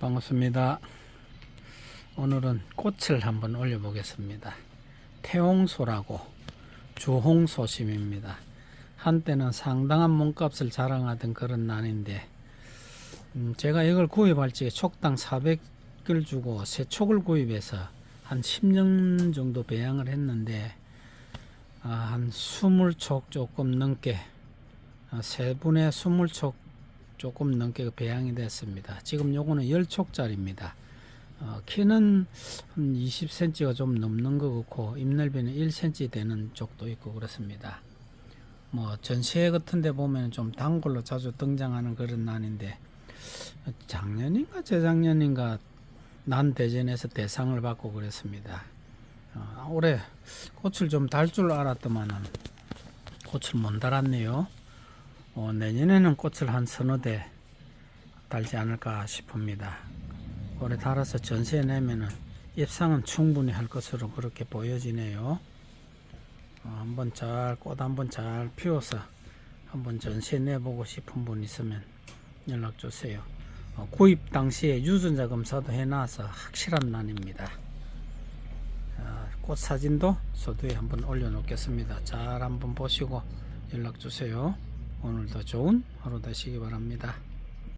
반갑습니다. 오늘은 꽃을 한번 올려 보겠습니다. 태홍소라고 주홍소심입니다. 한때는 상당한 몸값을 자랑하던 그런 난인데 음, 제가 이걸 구입할 적에 촉당 400을 주고 새 촉을 구입해서 한 10년 정도 배양을 했는데 아, 한 20촉 조금 넘게 아, 세 분의 20촉 조금 넘게 배양이 됐습니다. 지금 요거는 10촉짜리입니다. 어, 키는 한 20cm가 좀 넘는 것 같고 잎넓이는 1cm 되는 쪽도 있고 그렇습니다. 뭐 전시회 같은 데 보면 좀 단골로 자주 등장하는 그런 난인데 작년인가 재작년인가 난 대전에서 대상을 받고 그랬습니다. 어, 올해 꽃을 좀 달 줄 알았더만은 꽃을 못 달았네요. 어, 내년에는 꽃을 한 서너 대 달지 않을까 싶습니다. 올해 달아서 전시에 내면은 입상은 충분히 할 것으로 그렇게 보여지네요. 어, 한번 잘 꽃 한번 잘 피워서 한번 전시에 내보고 싶은 분 있으면 연락 주세요. 어, 구입 당시에 유전자 검사도 해놔서 확실한 난입니다. 어, 꽃 사진도 서두에 한번 올려놓겠습니다. 잘 한번 보시고 연락 주세요. 오늘도 좋은 하루 되시기 바랍니다.